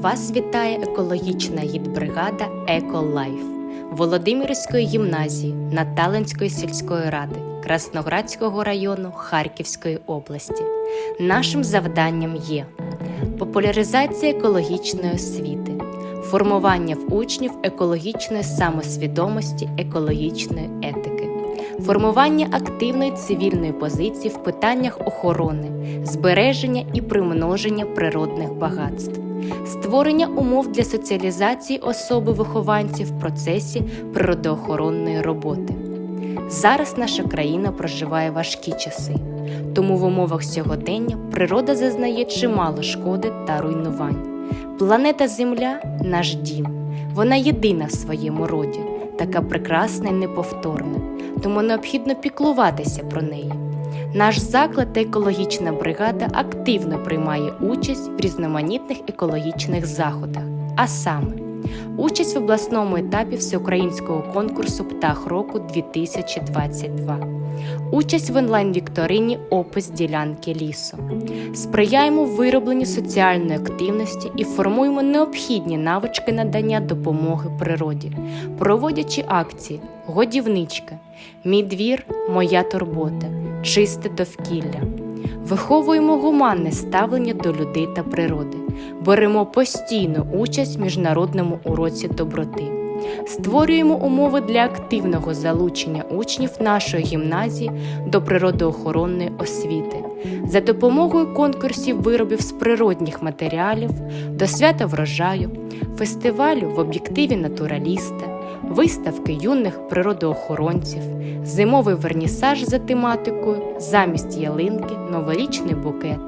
Вас вітає екологічна гідбригада «Еколайф» Володимирської гімназії Наталинської сільської ради Красноградського району Харківської області. Нашим завданням є популяризація екологічної освіти, формування в учнів екологічної самосвідомості, екологічної етики, формування активної цивільної позиції в питаннях охорони, збереження і примноження природних багатств, створення умов для соціалізації особи вихованців в процесі природоохоронної роботи. Зараз наша країна проживає важкі часи, тому в умовах сьогодення природа зазнає чимало шкоди та руйнувань. Планета Земля наш дім, вона єдина в своєму роді, така прекрасна і неповторна, тому необхідно піклуватися про неї. Наш заклад та екологічна бригада активно приймає участь в різноманітних екологічних заходах, а саме участь в обласному етапі всеукраїнського конкурсу Птах року 2022, участь в онлайн-вікторині Опис ділянки лісу. Сприяємо виробленню соціальної активності і формуємо необхідні навички надання допомоги природі, проводячи акції Годівничка, Мій двір, моя турбота, чисте довкілля. Виховуємо гуманне ставлення до людей та природи, беремо постійну участь в міжнародному уроці доброти, створюємо умови для активного залучення учнів нашої гімназії до природоохоронної освіти. За допомогою конкурсів виробів з природних матеріалів до свята врожаю, фестивалю в об'єктиві натураліста, виставки юних природоохоронців, зимовий вернісаж за тематикою замість ялинки, новорічний букет,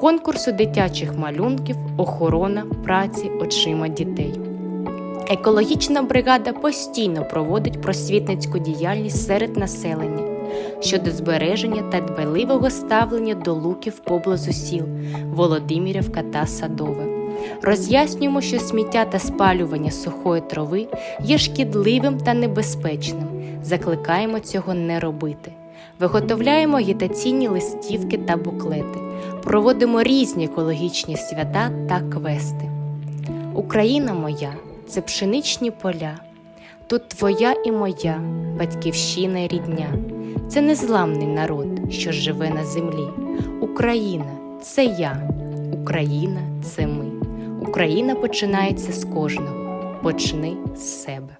конкурсу дитячих малюнків, охорона праці очима дітей. Екологічна бригада постійно проводить просвітницьку діяльність серед населення щодо збереження та дбайливого ставлення до луків поблизу сіл Володимирівка та Садове. Роз'яснюємо, що сміття та спалювання сухої трави є шкідливим та небезпечним. Закликаємо цього не робити. Виготовляємо агітаційні листівки та буклети, проводимо різні екологічні свята та квести. Україна моя це пшеничні поля. Тут твоя і моя батьківщина і рідня. Це незламний народ, що живе на землі. Україна це я, Україна це ми. Україна починається з кожного. Почни з себе.